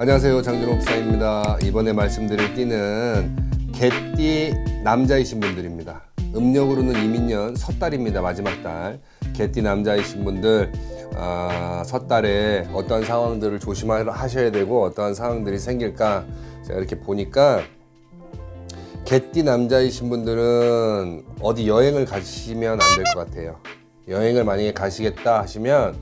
안녕하세요 장준호 목사입니다. 이번에 말씀드릴 띠는 개띠 남자이신 분들입니다. 음력으로는 이민년 섣달입니다. 마지막 달. 개띠 남자이신 분들 아, 섣달에 어떠한 상황들을 조심하셔야 되고 어떠한 상황들이 생길까 제가 이렇게 보니까 개띠 남자이신 분들은 어디 여행을 가시면 안 될 것 같아요. 여행을 만약에 가시겠다 하시면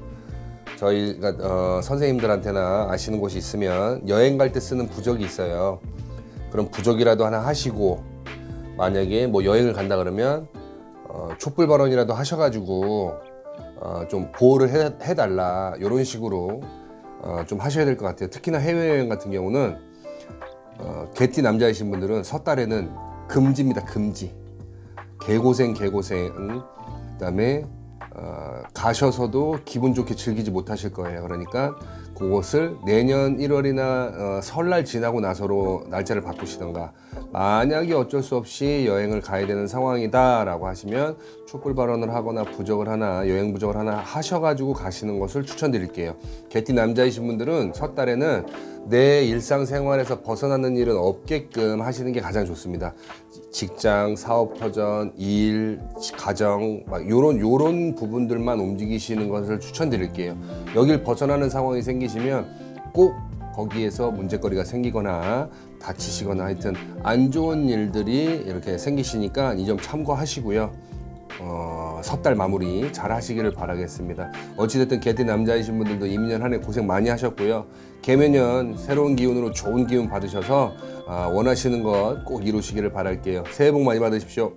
저희가 어, 선생님들한테나 아시는 곳이 있으면 여행 갈 때 쓰는 부적이 있어요. 그럼 부적이라도 하나 하시고 만약에 뭐 여행을 간다 그러면 어, 촛불 발언이라도 하셔가지고 어, 좀 보호를 해, 해달라 이런 식으로 어, 좀 하셔야 될 것 같아요. 특히나 해외여행 같은 경우는 어, 개띠 남자이신 분들은 섣달에는 금지입니다. 금지. 개고생 개고생 그다음에 어, 가셔서도 기분 좋게 즐기지 못하실 거예요. 그러니까 그것을 내년 1월이나 어, 설날 지나고 나서로 날짜를 바꾸시던가 만약에 어쩔 수 없이 여행을 가야 되는 상황이다라고 하시면 촛불 발언을 하거나 부적을 하나 여행 부적을 하나 하셔가지고 가시는 것을 추천드릴게요. 개띠 남자이신 분들은 섣달에는 내 일상생활에서 벗어나는 일은 없게끔 하시는 게 가장 좋습니다. 직장, 사업 터전, 일, 가정 막 요런 요런 부분들만 움직이시는 것을 추천드릴게요. 여길 벗어나는 상황이 생기시면 꼭 거기에서 문제거리가 생기거나 다치시거나 하여튼 안 좋은 일들이 이렇게 생기시니까 이 점 참고하시고요. 어, 섣달 마무리 잘 하시기를 바라겠습니다. 어찌됐든 개띠 남자이신 분들도 이민년 한 해 고생 많이 하셨고요. 개매년 새로운 기운으로 좋은 기운 받으셔서 아, 원하시는 것 꼭 이루시기를 바랄게요. 새해 복 많이 받으십시오.